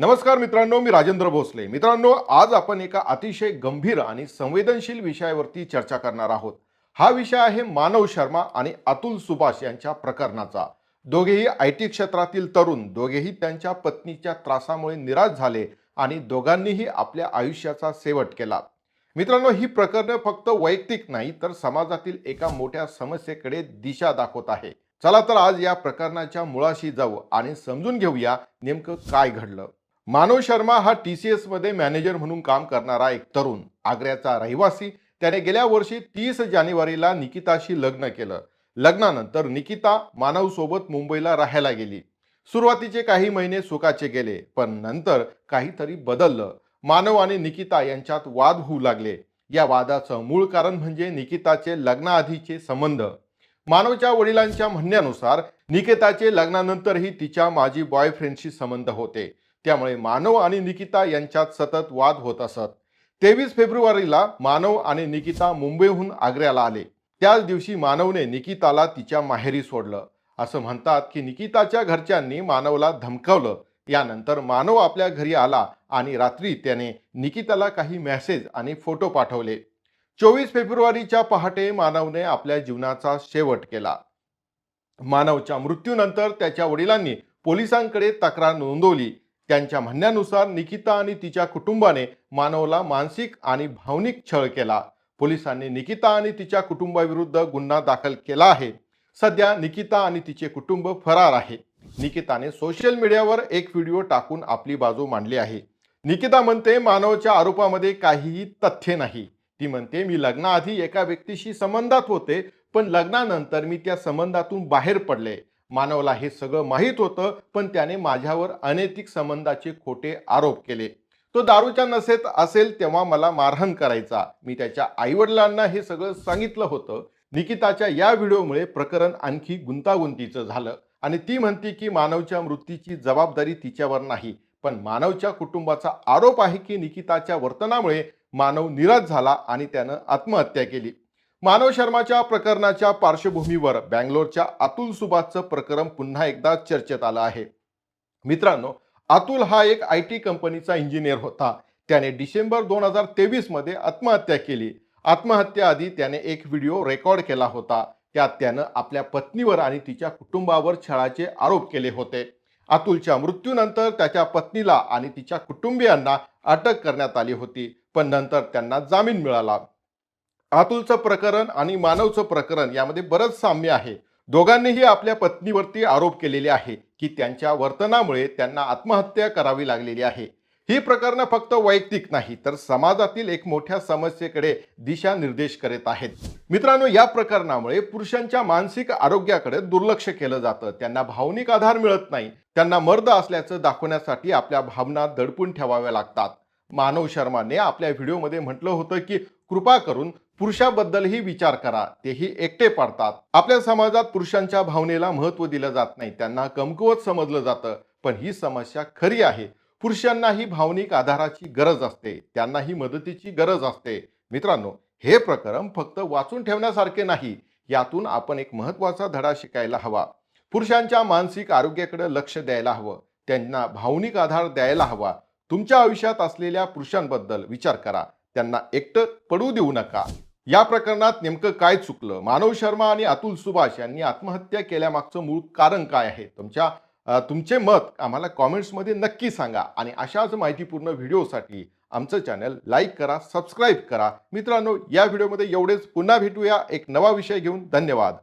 नमस्कार मित्रांनो मी राजेंद्र भोसले. मित्रांनो आज आपण एका अतिशय गंभीर आणि संवेदनशील विषयावरती चर्चा करणार आहोत. हा विषय आहे मानव शर्मा आणि अतुल सुभाष यांच्या प्रकरणाचा. दोघेही आय टी क्षेत्रातील तरुण दोघेही त्यांच्या पत्नीच्या त्रासामुळे निराश झाले आणि दोघांनीही आपल्या आयुष्याचा शेवट केला. मित्रांनो ही प्रकरणं फक्त वैयक्तिक नाही तर समाजातील एका मोठ्या समस्येकडे दिशा दाखवत आहे. चला तर आज या प्रकरणाच्या मुळाशी जाऊ आणि समजून घेऊया नेमकं काय घडलं. मानव शर्मा हा टी सी एसमध्ये मॅनेजर म्हणून काम करणारा एक तरुण आग्र्याचा रहिवासी. त्याने गेल्या वर्षी तीस जानेवारीला निकिताशी लग्न केलं. लग्नानंतर निकिता मानवसोबत मुंबईला राहायला गेली. सुरुवातीचे काही महिने सुखाचे गेले पण नंतर काहीतरी बदललं. मानव आणि निकिता यांच्यात वाद होऊ लागले. या वादाचं मूळ कारण म्हणजे निकिताचे लग्नाआधीचे संबंध. मानवच्या वडिलांच्या म्हणण्यानुसार निकिताचे लग्नानंतरही तिच्या माजी बॉयफ्रेंडशी संबंध होते. त्यामुळे मानव आणि निकिता यांच्यात सतत वाद होत असत. तेवीस फेब्रुवारीला मानव आणि निकिता मुंबईहून आग्र्याला आले. त्याच दिवशी मानवने निकिताला तिच्या माहेरी सोडलं. असं म्हणतात की निकिताच्या घरच्यांनी मानवला धमकावलं. यानंतर मानव आपल्या घरी आला आणि रात्री त्याने निकिताला काही मेसेज आणि फोटो पाठवले. चोवीस फेब्रुवारीच्या पहाटे मानवने आपल्या जीवनाचा शेवट केला. मानवच्या मृत्यूनंतर त्याच्या वडिलांनी पोलिसांकडे तक्रार नोंदवली. त्यांच्या म्हणण्यानुसार निकिता आणि तिच्या कुटुंबाने मानवला मानसिक आणि भावनिक छळ केला. पोलिसांनी निकिता आणि तिच्या कुटुंबाविरुद्ध गुन्हा दाखल केला आहे. सध्या निकिता आणि तिचे कुटुंब फरार आहे. निकिताने सोशल मीडियावर एक व्हिडिओ टाकून आपली बाजू मांडली आहे. निकिता म्हणते मानवच्या आरोपामध्ये काहीही तथ्य नाही. ती म्हणते मी लग्नाआधी एका व्यक्तीशी संबंधात होते पण लग्नानंतर मी त्या संबंधातून बाहेर पडले. मानवला हे सगळं माहीत होतं पण त्याने माझ्यावर अनैतिक संबंधाचे खोटे आरोप केले. तो दारूच्या नसेत असेल तेव्हा मला मारहाण करायचा. मी त्याच्या आईवडिलांना हे सगळं सांगितलं होतं. निकिताच्या या व्हिडिओमुळे प्रकरण आणखी गुंतागुंतीचं झालं आणि ती म्हणते की मानवच्या मृत्यूची जबाबदारी तिच्यावर नाही पण मानवच्या कुटुंबाचा आरोप आहे की निकिताच्या वर्तनामुळे मानव निराश झाला आणि त्यानं आत्महत्या केली. मानव शर्माच्या प्रकरणाच्या पार्श्वभूमीवर बँगलोरच्या अतुल सुभाषचं प्रकरण पुन्हा एकदा चर्चेत आलं आहे. मित्रांनो अतुल हा एक आय टी कंपनीचा इंजिनियर होता. त्याने डिसेंबर दोन हजार तेवीसमध्ये आत्महत्या केली. आत्महत्याआधी त्याने एक व्हिडिओ रेकॉर्ड केला होता. त्यात त्यानं आपल्या पत्नीवर आणि तिच्या कुटुंबावर छळाचे आरोप केले होते. अतुलच्या मृत्यूनंतर त्याच्या पत्नीला आणि तिच्या कुटुंबियांना अटक करण्यात आली होती. पण नंतर त्यांना जामीन मिळाला. अतुलचं प्रकरण आणि मानवचं प्रकरण यामध्ये बरंच साम्य आहे. दोघांनीही आपल्या पत्नीवरती आरोप केलेले आहे की त्यांच्या वर्तनामुळे त्यांना आत्महत्या करावी लागलेली आहे. ही प्रकरणं फक्त वैयक्तिक नाही तर समाजातील एक मोठ्या समस्येकडे दिशा निर्देश करीत आहेत. मित्रांनो या प्रकरणामुळे पुरुषांच्या मानसिक आरोग्याकडे दुर्लक्ष केलं जातं. त्यांना भावनिक आधार मिळत नाही. त्यांना मर्द असल्याचं दाखवण्यासाठी आपल्या भावना दडपून ठेवाव्या लागतात. मानव शर्माने आपल्या व्हिडिओमध्ये म्हटलं होतं की कृपा करून पुरुषाबद्दलही विचार करा. तेही एकटे पडतात. आपल्या समाजात पुरुषांच्या भावनेला महत्त्व दिलं जात नाही. त्यांना कमकुवत समजलं जातं. पण ही समस्या खरी आहे. पुरुषांनाही भावनिक आधाराची गरज असते. त्यांनाही मदतीची गरज असते. मित्रांनो हे प्रकरण फक्त वाचून ठेवण्यासारखे नाही. यातून आपण एक महत्त्वाचा धडा शिकायला हवा. पुरुषांच्या मानसिक आरोग्याकडे लक्ष द्यायला हवं. त्यांना भावनिक आधार द्यायला हवा. तुमच्या आयुष्यात असलेल्या पुरुषांबद्दल विचार करा. त्यांना एकटं पडू देऊ नका. या प्रकरणात नेमकं काय चुकलं? मानव शर्मा आणि अतुल सुभाष यांनी आत्महत्या केल्यामागचं मूळ कारण काय आहे? तुमच्या तुमचे मत आम्हाला कॉमेंट्समध्ये नक्की सांगा आणि अशाच माहितीपूर्ण व्हिडिओसाठी आमचं चॅनल लाईक करा सबस्क्राईब करा. मित्रांनो या व्हिडिओमध्ये एवढेच. पुन्हा भेटूया. एक नवा विषय घेऊन धन्यवाद.